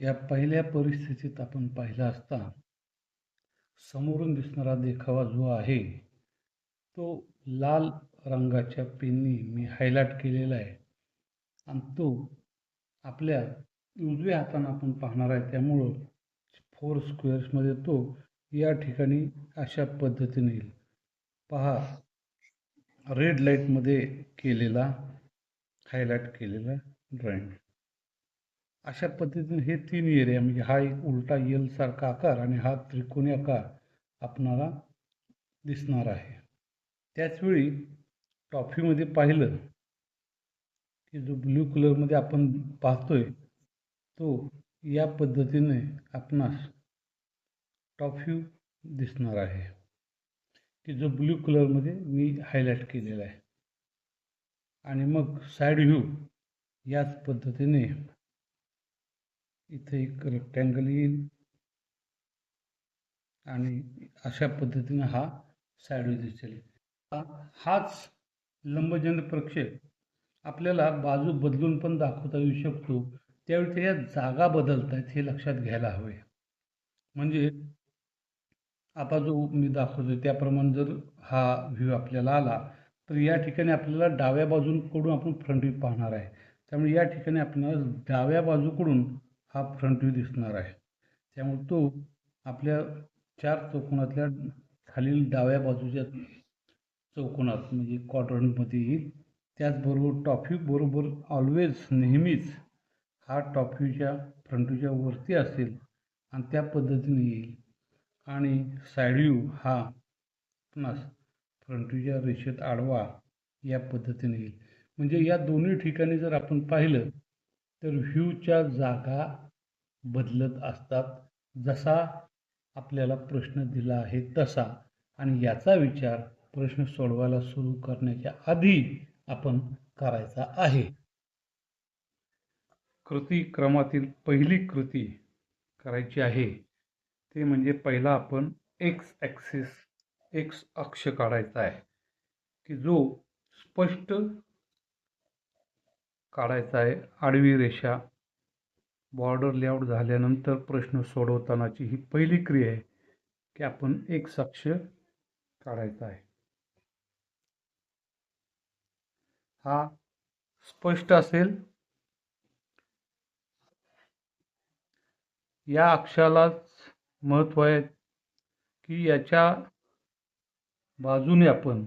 या पहिल्या परिस्थितीत आपण पाहिला असता समोरून दिसणारा देखावा जो आहे तो लाल रंगाच्या पेननी मी हायलाइट केलेला आहे. आणि तो आपल्या उजव्या हातानं आपण पाहणार आहे. त्यामुळं फोर स्क्वेअर्समध्ये तो या ठिकाणी अशा पद्धतीने येईल पहा रेड लाईटमध्ये केलेला हायलाइट केलेला ड्रॉइंग अशा पद्धतीने हे तीन एरिया म्हणजे हा एक उलटा येल सारखा आकार आणि हा त्रिकोणी आकार आपणाला दिसणार आहे. त्याचवेळी टॉफीमध्ये पाहिलं की जो ब्ल्यू कलरमध्ये आपण पाहतोय तो या पद्धतीने आपणास टॉफी दिसणार आहे. की जो ब्ल्यू कलरमध्ये मी हायलाईट केलेला आहे. आणि मग साईड व्ह्यू याच पद्धतीने इथे एक रेक्टँगल येईल. आणि अशा पद्धतीने हा साईड दिसेल. हाच लंबजन प्रक्षेप. आपल्याला बाजू बदलून पण दाखवता येऊ शकतो. त्यावेळी त्या जागा बदलत आहेत हे लक्षात घ्यायला हवे. म्हणजे आता जो मी दाखवतो त्याप्रमाणे जर हा व्ह्यू आपल्याला आला तर या ठिकाणी आपल्याला डाव्या बाजूकडून आपण फ्रंट व्ह्यू पाहणार आहे. त्यामुळे या ठिकाणी आपल्याला डाव्या बाजूकडून हा फ्रंट व्ह्यू दिसणार आहे. त्यामुळे तो आपल्या चार चौकोनातल्या खालील डाव्या बाजूच्या चौकोनात म्हणजे क्वाड्रंटमध्ये येईल. त्याचबरोबर टॉप बरोबर ऑलवेज नेहमीच हा टॉप व्ह्यूच्या फ्रंट व्ह्यूच्या वरती असेल आणि त्या पद्धतीने येईल. आणि साईड व्ह्यू हा पुन्हा फ्रंट व्ह्यूच्या रेषेत आडवा या पद्धतीने येईल. म्हणजे या दोन्ही ठिकाणी जर आपण पाहिलं तर व्ह्यूच्या जागा बदलत असतात. जसा आपल्याला प्रश्न दिला आहे तसा. आणि याचा विचार प्रश्न सोडवायला सुरू करण्याच्या आधी आपण करायचा आहे. कृती क्रमातील पहिली कृती करायची आहे. ते म्हणजे पहिला आपण एक्स ॲक्सिस एक्स अक्ष काढायचा आहे. की जो स्पष्ट काढायचा आहे. आडवी रेषा बॉर्डर लेआउट झाल्यानंतर प्रश्न सोडवतानाची ही पहिली क्रिया आहे की आपण एक साक्ष काढायचा आहे. हा स्पष्ट असेल. या अक्षालाच महत्त्व आहे की याच्या बाजूने आपण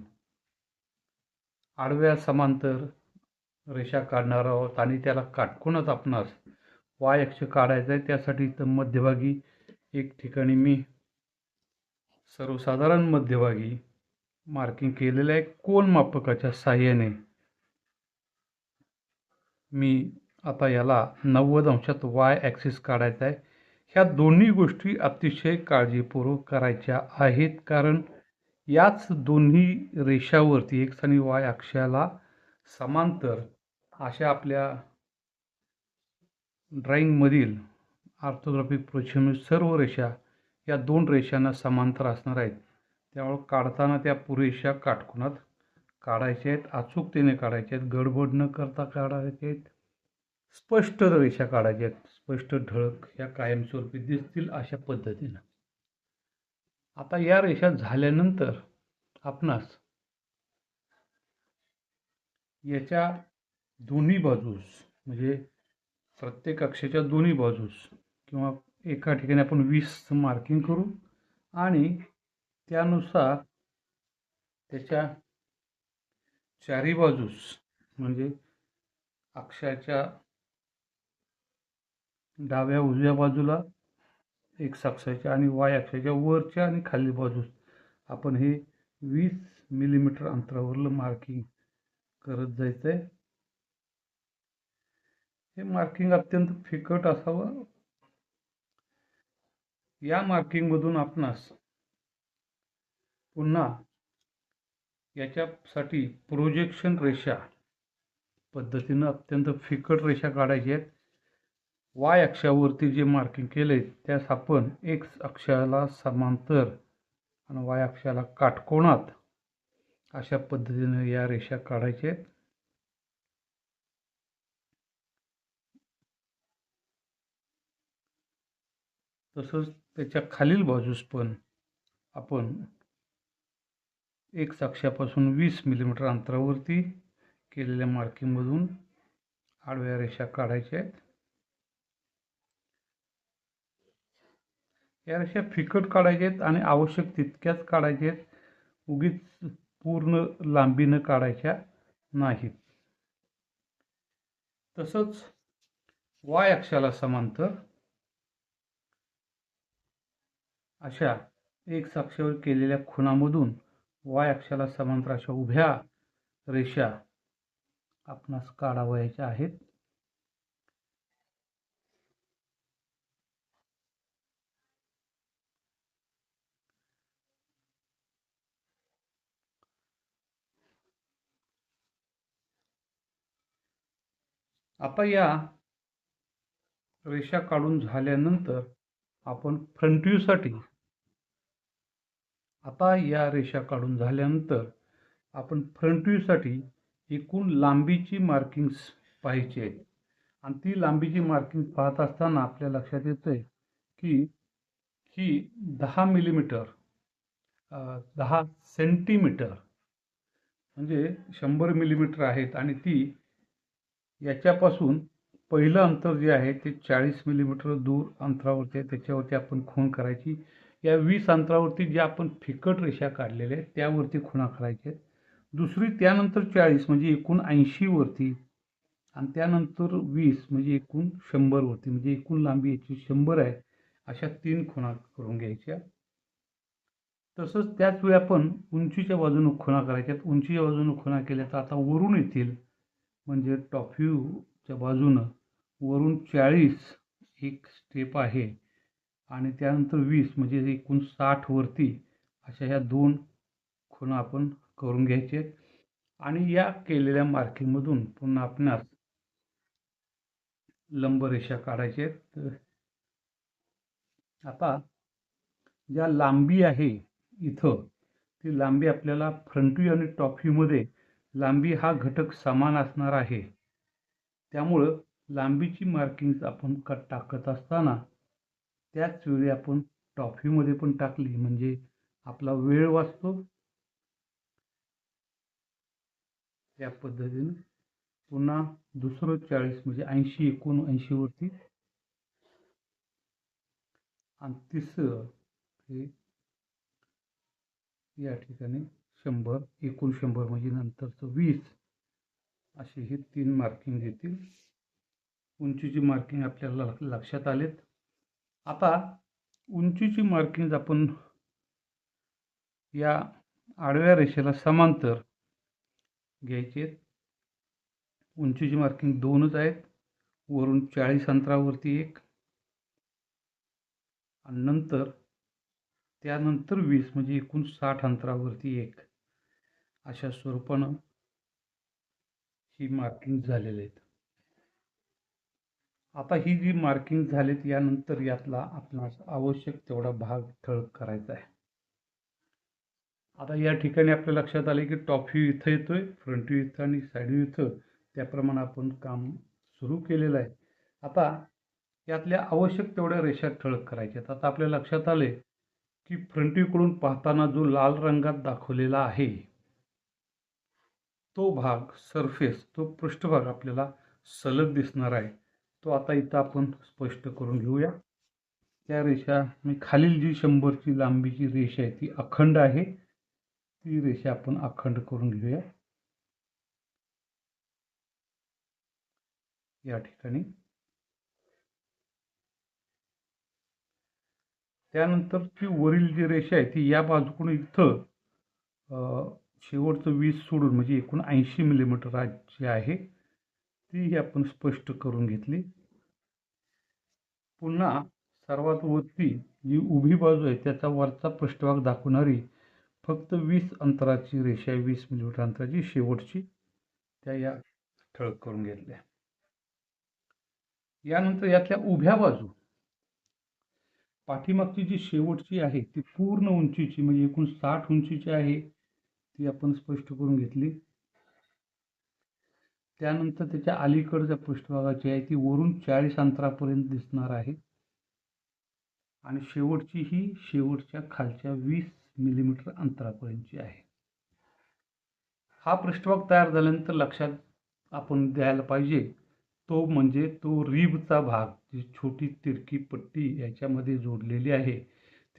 आडव्या समांतर रेषा काढणार आहोत आणि त्याला काटकूनच आपणास वाय अक्ष काढायचा आहे त्यासाठी इथं मध्यभागी एक ठिकाणी मी सर्वसाधारण मध्यभागी मार्किंग केलेलं आहे. कोण मापकाच्या साह्याने मी आता याला नव्वद अंशात वाय ॲक्सिस काढायचा आहे. ह्या दोन्ही गोष्टी अतिशय काळजीपूर्वक करायच्या आहेत. कारण याच दोन्ही रेषावरती एक्स आणि वाय अक्षाला समांतर अशा आपल्या ड्रॉइंगमधील आर्थोग्राफिक प्रोजेक्शन सर्व रेषा या दोन रेषांना समांतर असणार आहेत. त्यामुळं काढताना त्या पुरेशा काटकोनात काढायच्या आहेत अचूकतेने काढायच्या आहेत गडबड न करता काढायचे आहेत. स्पष्ट रेषा काढायच्या आहेत स्पष्ट ढळक ह्या कायमस्वरूपी दिसतील अशा पद्धतीनं. आता या रेषा झाल्यानंतर आपणास याच्या दोन्ही बाजूस म्हणजे प्रत्येक अक्षाच्या दोन्ही बाजूस किंवा एका ठिकाणी आपण वीस मार्किंग करू आणि त्यानुसार त्याच्या चारी बाजूस म्हणजे अक्षाच्या डाव्या उजव्या बाजूला एक अक्षाच्या आणि वाय अक्षाच्या वरच्या आणि खाली बाजूस आपण हे वीस मिलीमीटर अंतरावरलं मार्किंग करत जायचं आहे हे मार्किंग अत्यंत फिकट असावं. या मार्किंगमधून आपणास पुन्हा याच्यासाठी प्रोजेक्शन रेषा पद्धतीनं अत्यंत फिकट रेषा काढायची आहेत. वाय अक्षावरती जे मार्किंग केले त्यास आपण एक्स अक्षाला समांतर आणि वाय अक्षाला काटकोणात अशा पद्धतीने या रेषा काढायच्या आहेत. तसंच त्याच्या खालील बाजूस पण आपण एक साक्षापासून वीस मिलीमीटर अंतरावरती केलेल्या मार्किंगमधून आडव्या रेषा काढायच्या आहेत. या रेषा फिकट काढायच्या आहेत आणि आवश्यक तितक्याच काढायच्या आहेत. उगीच पूर्ण लांबीनं काढायच्या नाहीत. तसंच वाय अक्षाला समांतर अशा एक साक्षीवर केलेल्या खुणामधून वाय अक्षाला समांतर अशा उभ्या रेषा आपणास काढावयाच्या आहेत. आता या रेषा काढून झाल्यानंतर आपण फ्रंट व्ह्यूसाठी आता या रेषा काढून झाल्यानंतर आपण फ्रंट व्ह्यूसाठी एकूण लांबीची मार्किंग्स पाहायची आहेत आणि ती लांबीची मार्किंग पाहत असताना आपल्या लक्षात येतं आहे की ही दहा मिलीमीटर दहा सेंटीमीटर म्हणजे शंभर मिलीमीटर आहेत आणि ती याच्यापासून पहिलं अंतर जे आहे ते चाळीस मिलीमीटर दूर अंतरावरती आहे. त्याच्यावरती आपण खूण करायची. या वीस अंतरावरती जे आपण फिकट रेषा काढलेल्या आहेत त्यावरती खुणा करायच्या आहेत. दुसरी त्यानंतर चाळीस म्हणजे एकूण ऐंशीवरती आणि त्यानंतर वीस म्हणजे एकूण शंभरवरती म्हणजे एकूण लांबी याची शंभर आहे अशा तीन खुणा करून घ्यायच्या. तसंच त्याच वेळी आपण उंचीच्या बाजूनं खुणा करायच्यात उंचीच्या बाजूनं खुणा केल्या तर आता वरून येतील म्हणजे टॉप व्ह्यूच्या बाजूनं वरून चाळीस एक स्टेप आहे. आणि त्यानंतर वीस म्हणजे एकूण साठवरती अशा ह्या दोन खुणा आपण करून घ्यायचे. आणि या केलेल्या मार्किंगमधून पुन्हा आपणास लंबरेषा रेषा आहेत. आता ज्या लांबी आहे इथं ती लांबी आपल्याला फ्रंट व्ह्यू आणि टॉप व्ह्यूमध्ये लांबी हा घटक समान असणार आहे. त्यामुळं लांबीची मार्किंग आपण क टाकत असताना त्याच वेळी आपण टॉफीमध्ये पण टाकली. म्हणजे आपला वेळ वाचतो. त्या पद्धतीने पुन्हा दुसरं चाळीस म्हणजे ऐंशी एकोणऐंशीवरती आणि तिसरं हे या ठिकाणी शंभर एकूण शंभर म्हणजे नंतरचं वीस असे हे तीन मार्किंग देतील. उंचीची मार्किंग आपल्याला लक्षात आलेत. आता उंचीची मार्किंग आपण या आडव्या रेषेला समांतर घ्यायचे. उंचीची मार्किंग दोनच आहेत. वरून चाळीस अंतरावरती एक. आणि नंतर त्यानंतर वीस म्हणजे एकूण साठ अंतरावरती एक. अशा स्वरूपानं ही मार्किंग झालेले आहेत. आता ही जी मार्किंग झालीत यानंतर यातला आपणास आवश्यक तेवढा भाग ठळक करायचा आहे. आता या ठिकाणी आपल्या लक्षात आले की टॉप व्ह्यू इथं येतोय फ्रंट व्ह्यू इथं आणि साईड व्ह्यू इथं. त्याप्रमाणे आपण काम सुरू केलेलं आहे. आता यातल्या आवश्यक तेवढ्या रेषा ठळक करायच्यात आता आपल्या लक्षात आले की फ्रंट व्ह्यूकडून पाहताना जो लाल रंगात दाखवलेला आहे तो भाग सरफेस तो पृष्ठभाग आपल्याला सलग दिसणार आहे. तो आता इथं आपण स्पष्ट करून घेऊया. त्या रेषा मी खालील जी शंभरची लांबीची रेषा आहे ती अखंड आहे. ती रेषा आपण अखंड करून घेऊया. या ठिकाणी. त्यानंतर ती वरील जी रेषा आहे ती या बाजूकडून इथं शेवटचं वीस सोडून म्हणजे एकूण ऐंशी मिलीमीटर जी आहे तीही आपण स्पष्ट करून घेतली. पुन्हा सर्वात वरती जी उभी बाजू आहे त्याचा वरचा पृष्ठभाग दाखवणारी फक्त वीस अंतराची रेषा वीस मिलीमीटर अंतराची शेवटची. त्या या ठळक करून घेतल्या. यानंतर यातल्या उभ्या बाजू. पाठीमागची जी शेवटची आहे ती पूर्ण उंचीची म्हणजे एकूण साठ उंचीची आहे ती आपण स्पष्ट करून घेतली. त्यानंतर त्याच्या अलीकडच्या पृष्ठभागाची आहे ती वरून चाळीस अंतरापर्यंत दिसणार आहे. आणि शेवटची ही शेवटच्या खालच्या वीस मिलीमीटर अंतरापर्यंतची आहे. हा पृष्ठभाग तयार झाल्यानंतर लक्षात आपण द्यायला पाहिजे तो म्हणजे तो रिबचा भाग जी छोटी तिरकी पट्टी याच्यामध्ये जोडलेली आहे.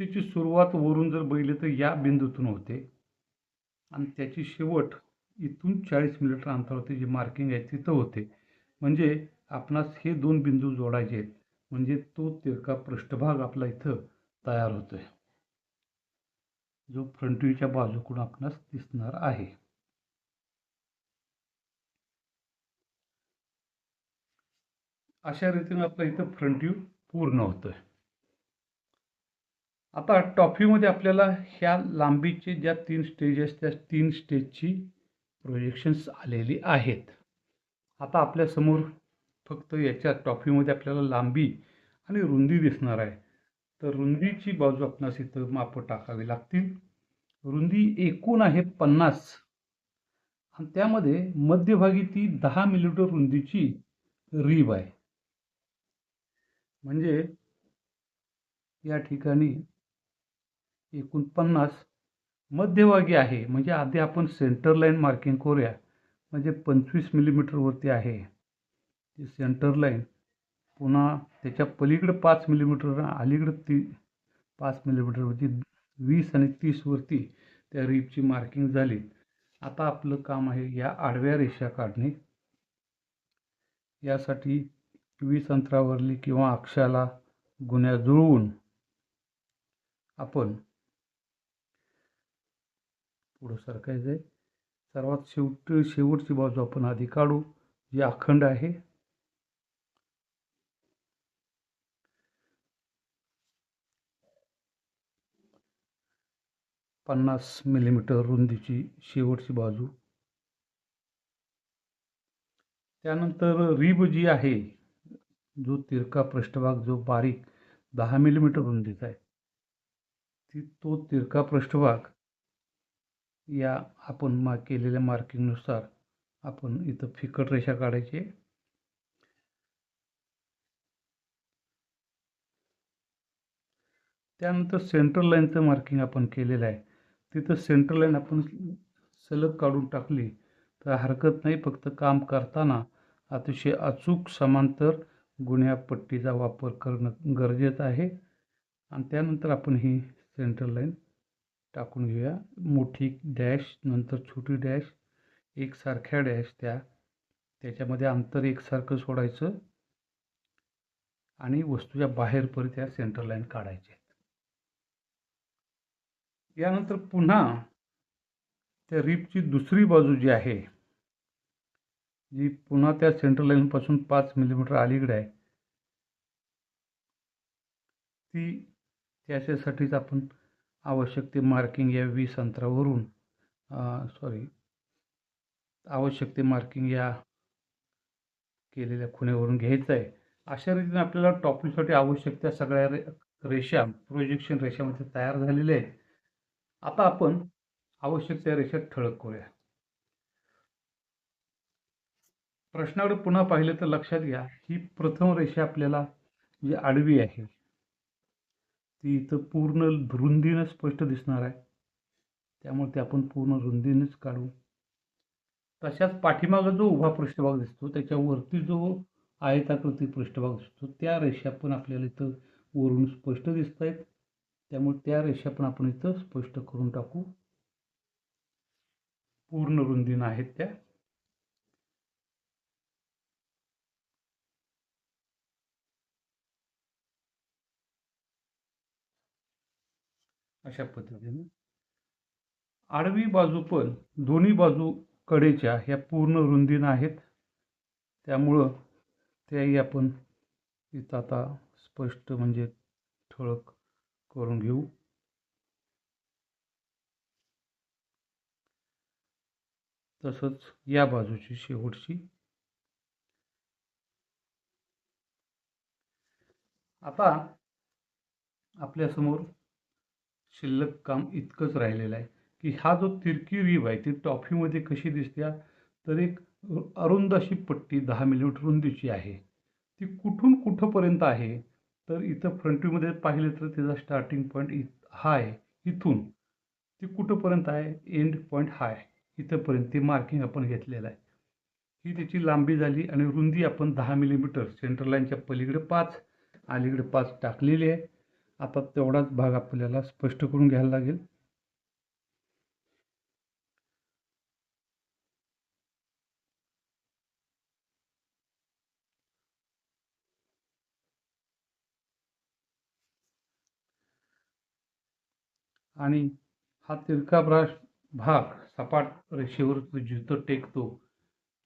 तिची सुरुवात वरून जर बघितली तर या बिंदूतून होते. आणि त्याची शेवट इथून चाळीस मिलीमीटर अंतरावरती जी मार्किंग आहे तिथं होते. म्हणजे आपणास हे दोन बिंदू जोडायचे आहेत. म्हणजे तो तिरका पृष्ठभाग आपला इथं तयार होतोय. जो फ्रंट व्ह्यूच्या बाजूकडून आपणास दिसणार आहे. अशा रीतीने आपला इथं फ्रंट व्ह्यू पूर्ण होतोय. आता टॉप व्ह्यूमध्ये आपल्याला ह्या लांबीचे ज्या तीन स्टेजेस त्या तीन स्टेजची प्रोजेक्शन्स आलेली आहेत. आता आपल्यासमोर फक्त याच्या ट्रॉफीमध्ये आपल्याला लांबी आणि रुंदी दिसणार आहे. तर रुंदीची बाजू आपणास इथं मापं टाकावी लागतील. रुंदी एकूण आहे पन्नास. आणि त्यामध्ये मध्यभागी ती दहा मिलीमीटर रुंदीची रीब आहे. म्हणजे या ठिकाणी एकूण पन्नास मध्यभागी आहे. म्हणजे आधी आपण सेंटर लाईन मार्किंग करूया. म्हणजे पंचवीस मिलीमीटरवरती आहे. ती सेंटर लाईन पुन्हा त्याच्या पलीकडं पाच मिलीमीटर अलीकडं ती पाच मिलीमीटरवरती वीस आणि तीसवरती त्या रीपची मार्किंग झाली. आता आपलं काम आहे या आडव्या रेषा काढणे. यासाठी वीस अंतरावरली किंवा अक्षाला गुन्ह्या जुळवून आपण पुढं सरकायचं आहे. सर्वात शेवट शेवटची बाजू आपण आधी काढू जी अखंड आहे. पन्नास मिलीमीटर रुंदीची शेवटची बाजू. त्यानंतर रिब जी आहे जो तिरका पृष्ठभाग जो बारीक दहा मिलीमीटर रुंदीचा आहे ती तो तिरका पृष्ठभाग या आपण मा केलेल्या मार्किंगनुसार आपण इथं फिकट रेषा काढायची त्यानंतर सेंट्रल लाईनचं मार्किंग आपण केलेलं आहे. तिथं सेंट्रल लाईन आपण सलग काढून टाकली तर हरकत नाही फक्त काम करताना अतिशय अचूक समांतर गुन्ह्या पट्टीचा वापर करणं गरजेचं आहे. आणि त्यानंतर आपण ही सेंट्रल लाईन टाकून घेऊया. मोठी डॅश नंतर छोटी डॅश एकसारख्या डॅश त्या. त्याच्यामध्ये अंतर एकसारखं सोडायचं. आणि वस्तूच्या बाहेर परत त्या सेंटर लाईन काढायचे यानंतर पुन्हा त्या रिपची दुसरी बाजू जी आहे जी पुन्हा त्या सेंट्रल लाईनपासून पाच मिलीमीटर अलीकडे आहे. ती त्याच्यासाठीच आपण आवश्यक ते मार्किंग या वीस अंतरावरून सॉरी आवश्यक ते मार्किंग या केलेल्या खुण्यावरून घ्यायचं आहे. अशा रीतीने आपल्याला टॉपिकसाठी आवश्यक त्या सगळ्या रे रेषा प्रोजेक्शन रेषामध्ये तयार झालेल्या आहेत. आता आपण आवश्यक त्या रेषा ठळक करूया. प्रश्नाकडे पुन्हा पाहिलं तर लक्षात घ्या ही प्रथम रेषा आपल्याला जी आडवी आहे ती इथं पूर्ण रुंदीनं स्पष्ट दिसणार आहे. त्यामुळे ते आपण पूर्ण रुंदीनेच काढू. तशाच पाठीमागं जो उभा पृष्ठभाग दिसतो त्याच्यावरती जो आयताकृती पृष्ठभाग दिसतो त्या रेषा पण आपल्याला इथं वरून स्पष्ट दिसत आहेत. त्यामुळे त्या रेषा पण आपण इथं स्पष्ट करून टाकू. पूर्ण रुंदीनं आहेत त्या. अशा पद्धतीने. आडवी बाजू पण दोन्ही बाजू कडेच्या ह्या पूर्ण रुंदीनं आहेत. त्यामुळं त्याही आपण इथं आता स्पष्ट म्हणजे ठळक करून घेऊ. तसंच या बाजूची शेवटची. आता आपल्यासमोर शिल्लक काम इतकंच राहिलेलं आहे की हा जो तिरकी रीब आहे ती टॉफीमध्ये कशी दिसते तर एक अरुंद अशी पट्टी दहा मिलीमीटर रुंदीची आहे. ती कुठून कुठंपर्यंत आहे? तर इथं फ्रंट व्ह्यूमध्ये पाहिलं तर त्याचा स्टार्टिंग पॉईंट हा आहे इथून. ती कुठंपर्यंत आहे? एंड पॉईंट हा आहे. इथंपर्यंत ते मार्किंग आपण घेतलेलं आहे. ही त्याची लांबी झाली आणि रुंदी आपण दहा मिलीमीटर सेंटर लाईनच्या पलीकडे पाच अलीकडे पाच टाकलेली आहे. आता तेवढाच भाग आपल्याला स्पष्ट करून घ्यायला लागेल. आणि हा तिरका ब्राश भाग सपाट रेषेवर जिथं टेकतो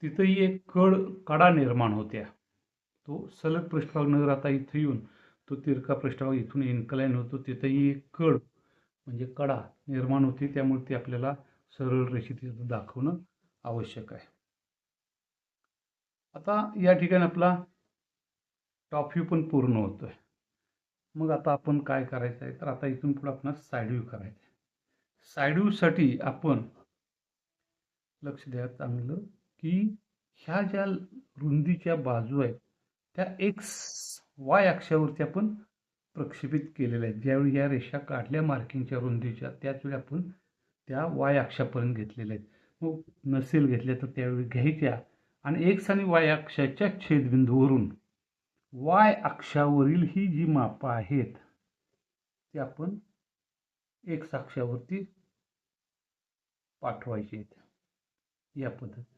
तिथंही एक कड कडा निर्माण होत्या. तो सलग पृष्ठभाग नगर आता इथं येऊन तो तिरका पृष्ठभाग इथून इन्कलाईन होतो. तिथंही एक कड म्हणजे कडा निर्माण होते. त्यामुळे ती आपल्याला सरळ रेषेत दाखवणं आवश्यक आहे. आता या ठिकाणी आपला टॉप व्ह्यू पण पूर्ण होतोय. मग आता आपण काय करायचं आहे? तर आता इथून पुढे आपण साईड व्ह्यू करायचं आहे. साईड व्ह्यूसाठी आपण लक्ष द्या चांगलं की ह्या ज्या रुंदीच्या बाजू आहेत त्या एक्स वाय अक्षावरती आपण प्रक्षेपित केलेल्या आहेत ज्यावेळी या रेषा काढल्या मार्किंगच्या रुंदीच्या त्याचवेळी आपण त्या वाय अक्षापर्यंत घेतलेल्या आहेत. मग नसेल घेतल्या तर त्यावेळी घ्यायच्या. आणि एक्स आणि वाय अक्षाच्या छेदबिंदूवरून वाय अक्षावरील ही जी मापं आहेत ती आपण एक्स अक्षावरती पाठवायची आहेत. या पद्धती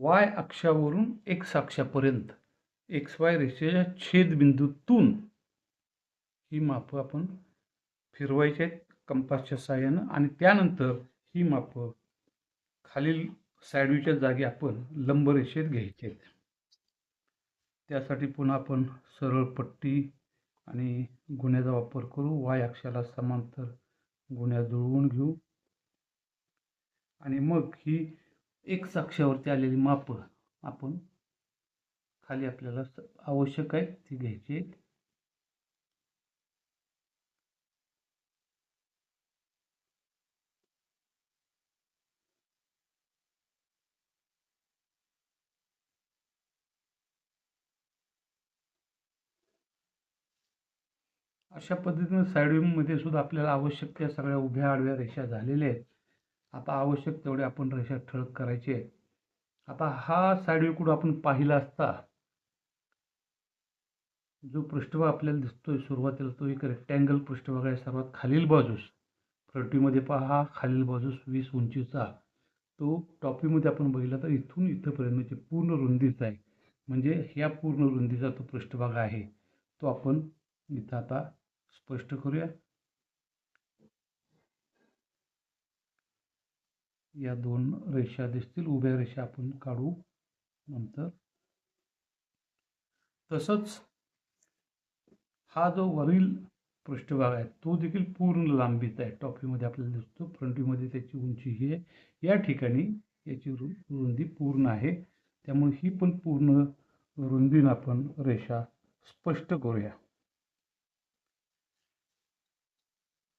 वाय अक्षावरून एक्स अक्षापर्यंत. एक्स वाय रेषेच्या छेदबिंदूतून ही मापं आपण फिरवायची आहेत कंपासच्या साहाय्यानं आणि त्यानंतर ही मापं खालील सायडवीच्या जागी आपण लंबरेषेत घ्यायची आहेत. त्यासाठी पुन्हा आपण सरळ पट्टी आणि गुन्ह्याचा वापर करू. वाय अक्षाला समांतर गुन्ह्या जुळवून घेऊ. आणि मग ही एक्स अक्षावरती आलेली मापं आपण खाली आपल्याला आवश्यक आहे ती घ्यायची आहेत. अशा पद्धतीनं साईडमध्ये सुद्धा आपल्याला आवश्यक त्या सगळ्या उभ्या आडव्या रेषा झालेल्या आहेत. आता आवश्यक तेवढे आपण रेषा ठळक करायचे. आता हा साईड कुठं आपण पाहिला असता जो पृष्ठभाग आपल्याला दिसतोय सुरुवातीला तो एक रेक्टँगल पृष्ठभाग आहे सर्वात खालील बाजूस. फ्रंटीमध्ये पहा खालील बाजूस वीस उंचीचा. तो टॉपीमध्ये आपण बघितला तर इथून इथंपर्यंत म्हणजे पूर्ण रुंदीचा आहे म्हणजे ह्या पूर्ण रुंदीचा तो पृष्ठभाग आहे तो आपण इथं आता स्पष्ट करूया. या दोन रेषा दिसतील. उभ्या रेषा आपण काढू नंतर. तसंच हा जो वरील पृष्ठभाग आहे तो देखील पूर्ण लांबीचा आहे. टॉपीमध्ये आपल्याला दिसतो. फ्रंटीमध्ये त्याची उंची ही आहे. या ठिकाणी याची रु रुंदी पूर्ण आहे. त्यामुळे ही पण पूर्ण रुंदीनं आपण रेषा स्पष्ट करूया.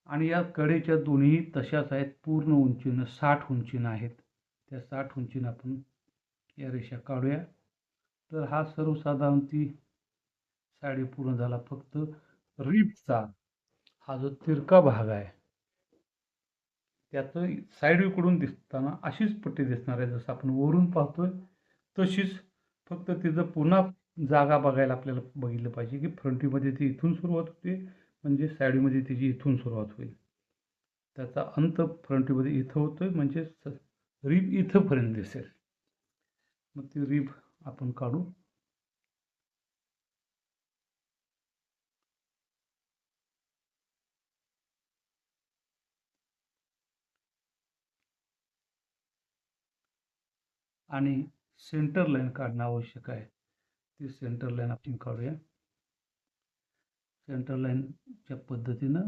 आणि या कडेच्या दोन्ही तशाच आहेत पूर्ण उंचीनं साठ उंचीनं आहेत. त्या साठ उंचीनं आपण या रेषा काढूया. तर हा सर्वसाधारण ती साडी पूर्ण झाला फक्त रिपचा हा जो तिरका भाग आहे त्याचं साईडकडून दिसताना अशीच पट्टी दिसणार आहे. जसं आपण वरून पाहतोय तशीच फक्त तिचं पुन्हा जागा बघायला आपल्याला बघितलं पाहिजे की फ्रंटीमध्ये ती इथून सुरुवात होते म्हणजे साईडमध्ये तिची इथून सुरुवात होईल. त्याचा अंत फ्रंटमध्ये इथं होतो आहे म्हणजे रिब इथंपर्यंत दिसेल. मग ती रिब आपण काढू. आणि सेंटर लाईन काढणं आवश्यक आहे. ती सेंटर लाईन आपण काढूया. सेंटर लाईनच्या पद्धतीनं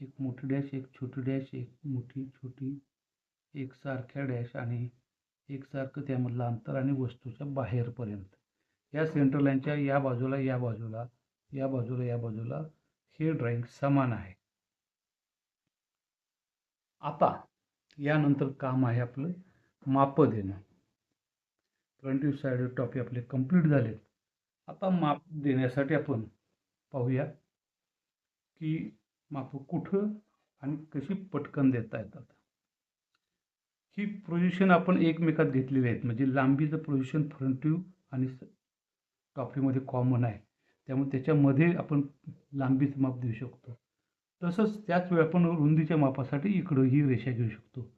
एक मोठी डॅश एक छोटी डॅश एक मोठी छोटी एक सारख्या डॅश आणि एकसारखं त्यामधलं अंतर आणि वस्तूच्या बाहेरपर्यंत. या सेंटर लाईनच्या या बाजूला या बाजूला या बाजूला या बाजूला हे ड्रॉइंग समान आहे. आता यानंतर काम आहे आपलं माप देणं. फ्रंट साईड टॉपी आपले कंप्लीट झालेत. आता माप देण्यासाठी आपण पाहूया की माप कुठं आणि कशी पटकन देता येतात. ही पोझिशन आपण एकमेकात घेतलेली आहेत. म्हणजे लांबीचं पोझिशन फ्रंट आणि टॉपीमध्ये कॉमन आहे. त्यामुळे त्याच्यामध्ये आपण लांबीचं माप देऊ शकतो. तसंच त्याच वेळी आपण रुंदीच्या मापासाठी इकडं ही रेषा घेऊ शकतो.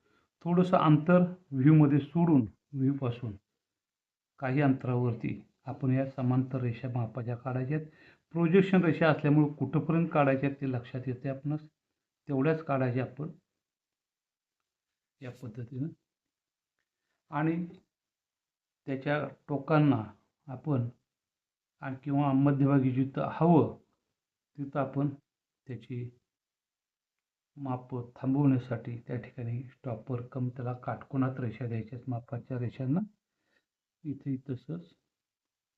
थोडंसं अंतर व्ह्यूमध्ये सोडून व्ह्यूपासून काही अंतरावरती आपण या समांतर रेषा मापाच्या काढायच्या आहेत. प्रोजेक्शन रेषा असल्यामुळे कुठंपर्यंत काढायच्या ते लक्षात येते आपणास. तेवढ्याच काढायच्या आपण या पद्धतीनं. आणि त्याच्या टोकांना आपण आणि किंवा मध्यभागी जिथं हवं तिथं आपण त्याची माप थांबवण्यासाठी त्या ठिकाणी स्टॉपवर कम त्याला काटकोनात रेषा द्यायच्या मापाच्या रेषांना. इथे तसंच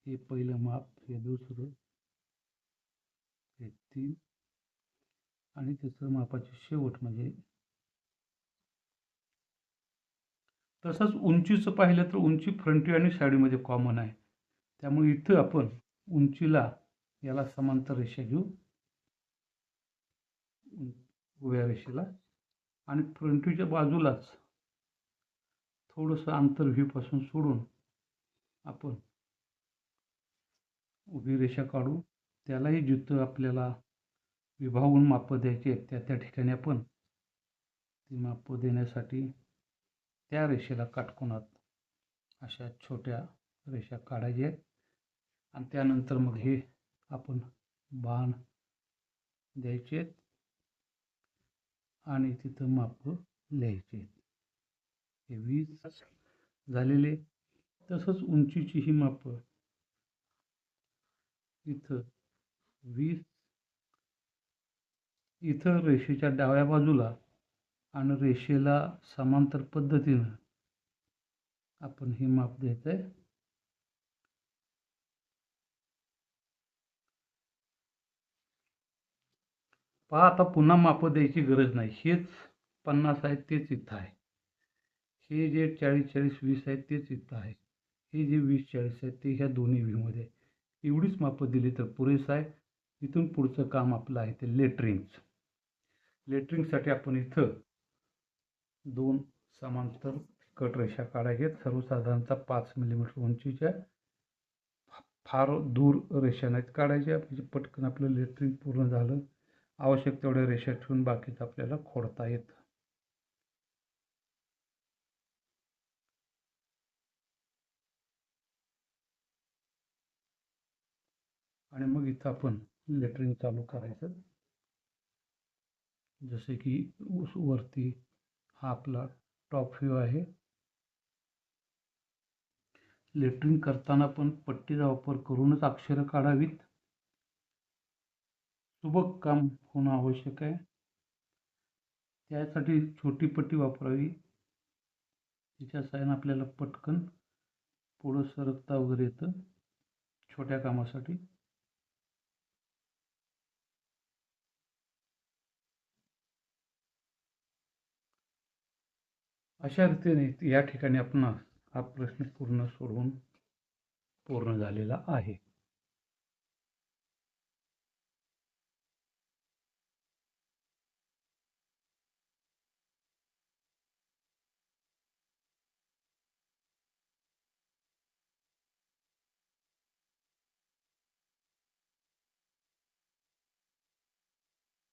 हे पहिलं माप हे दुसरं हे तीन. आणि तिसरं मापाचे शेवट म्हणजे तसंच उंचीचं पाहिलं तर उंची फ्रंटी आणि साईडमध्ये कॉमन आहे. त्यामुळे इथं आपण उंचीला याला समांतर रेषा घेऊ. उभ्या रेषेला. आणि फ्रंटीच्या बाजूलाच थोडंसं अंतर व्ह्यूपासून सोडून आपण उभी रेषा काढू. त्यालाही जिथं आपल्याला विभागून मापं द्यायची आहेत त्या त्या ठिकाणी आपण ती मापं देण्यासाठी त्या रेषेला काटकोनात अशा छोट्या रेषा काढायच्या आहेत. आणि त्यानंतर मग हे आपण बाण द्यायचे आहेत. आणि तिथं मापं लिहायचे आहेत. हे वीस झालेले. तसंच उंचीची ही मापं इथं वीस इथं रेषेच्या डाव्या बाजूला आणि रेषेला समांतर पद्धतीनं आपण हे माप द्यायचं आहे पहा आता पुन्हा माप द्यायची गरज नाही. हेच पन्नास आहे तेच इथं आहे. हे जे चाळीस चाळीस वीस आहे तेच इथं आहे. हे जे वीस चाळीस आहे ते ह्या दोन्ही व्ह्यूमध्ये एवढीच मापं दिली तर पुरेसं आहे. इथून पुढचं काम आपलं आहे ते लेटरिंगचं. लेटरिंगसाठी आपण इथं दोन समांतर कट रेषा काढायच्या आहेत सर्वसाधारणतः पाच मिलीमीटर उंचीच्या फार दूर रेषा नाहीत काढायच्या. म्हणजे पटकन आपलं लेटरिंग पूर्ण झालं. आवश्यक तेवढ्या रेषा ठेवून बाकीचं आपल्याला खोडता येतं. आणि मग इथं आपण लेटरिंग चालू करायचं. जसे की वरती हा आपला टॉप व्ह्यू आहे. लेटरिंग करताना पण पट्टीचा वापर करूनच अक्षरं काढावीत. सुबक काम होणं आवश्यक आहे. त्यासाठी छोटी पट्टी वापरावी. तिच्या साहाय्यानं आपल्याला पटकन पुढं सरकता वगैरे येतं. छोट्या कामासाठी. अशा रीतीने या ठिकाणी आपण हा प्रश्न पूर्ण सोडवून पूर्ण झालेला आहे.